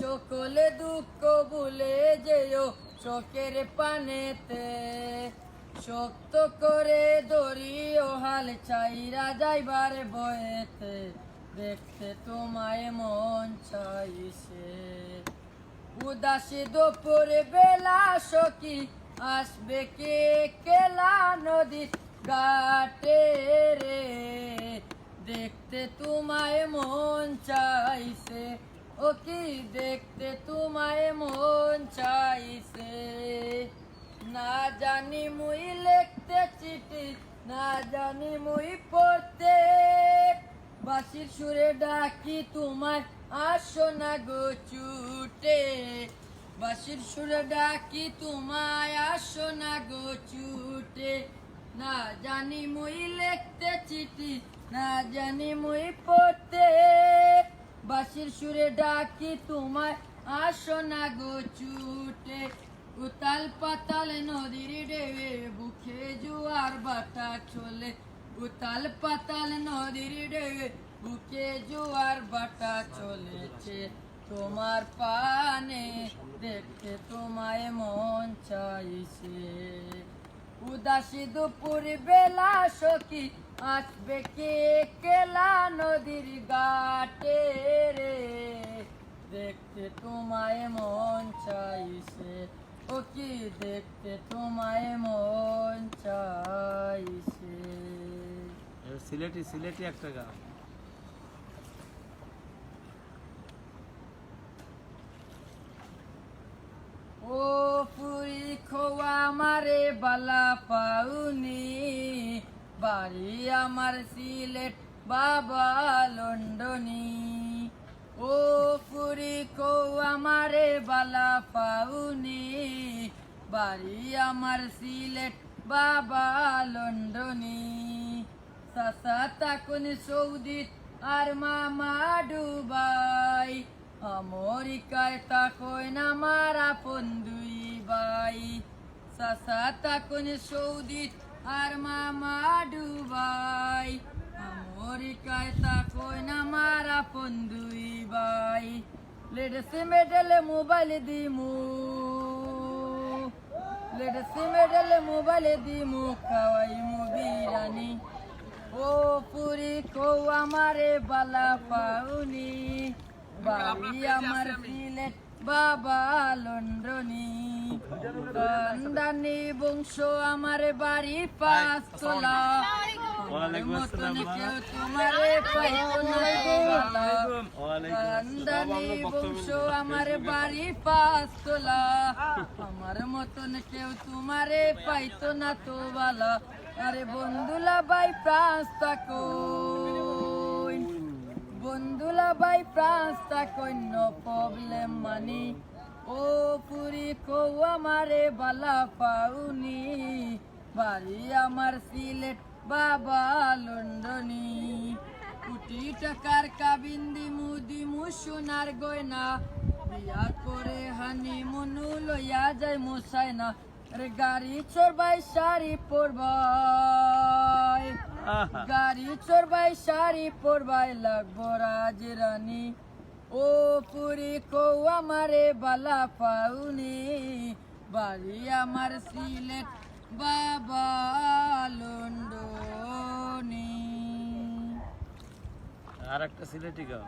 সকলে দুঃখ ভুলে যেও চোখের পানেতে। শক্ত করে দড়িও হাল চাইরা যাইবার বয়েতে। দেখতে তোমায় মন চাইছে উদাসী দুপুরে বেলা সখী আসবে কে কেলা নদী ঘাটে রে। দেখতে তোমায় মন চাইছে ও দেখতে তোমায় মন চাইছে। না জানি মুই লিখতে চিঠি, না জানি মুই পড়তে। বাসির সুরে ডাকি তোমায় আসো না গো চুটে। বাসির সুরে ডাকি তোমায়, আসো না গো চুটে। না জানি মুই লিখতে চিঠি, না জানি মুই পড়তে। বাসির সুরে ডাকি, তোমায় আসো না গো চুটে উতাল পাতাল নদীর ডেবে বুকে জোয়ার বাটা চলে। উতাল পাতাল নদীর ডেবে বুকে জোয়ার বাটা চলেছে। তোমার পানে দেখতে তোমায় মন চাইছে। উদাসী দুপুর বেলা সখী আসবে কে কেলা নদীর ঘাটে রে? দেখতে তোমায় মন চাইছে। ও কি দেখতে তোমায় মন চাইছে? সিলেটি সিলেটি একটা গান। ও পুরি খোয়া মারে বালা পাউনি। বাড়ি আমার সিলেট বাবা লন্ডনি। ও পুরি খোয়া মারে বালা পাউনি। বাড়ি আমার সিলেট বাবা লন্ডনি। সাসা তাকুন সৌদিত আর মামা ডুবাই। আমেরিকায় তাকই না মারা দুই বাই সাসা তাকুন সৌদিত আমেরিকায় তাকই না মারা দুই বাই লেডেসে মেডেলে মোবাইল দিমু। লেডেসে মেডেলে মোবাইল দিমু খাওয়াই মু বিরানি ও পুরি কো আমারে বালা পাউনি বাড়ি আমার সিলেট বাবা লন্ডনি কান্দানি বংশ আমার বাড়ি পাঁচ তোলা ওয়ালাইকুম আসসালাম, মা। কেউ তোমারে পাইতো। বংশ আমার বাড়ি পাঁচ তোলা আমার মতন কেউ তোমারে পাইতো না তো বালা। আরে বন্ধুলা বাই প্রাস তাকো বন্ধুলা বাই প্রাস তাকো নো প্রবলেম মানি। ও পুরি কো আমারে বালা পাউনি বাড়ি আমার সিলেট বাবা লন্ডনি। কোটি টাকার কাবিন্দি মুদি মুসুনার গয়না। বিয়া করে হানি মনু লইয়া যায় মশাই না রে গাড়ি চড়বাই শাড়ি পরবাই আহা, গাড়ি চড়বাই শাড়ি পরবাই লাগবো রাজরানী ও পুরি কৌ আমারে বালা পাউনি। বাড়ি আমার সিলেট বাবা লন্ডনি। আর একটা সিলেটি গাও।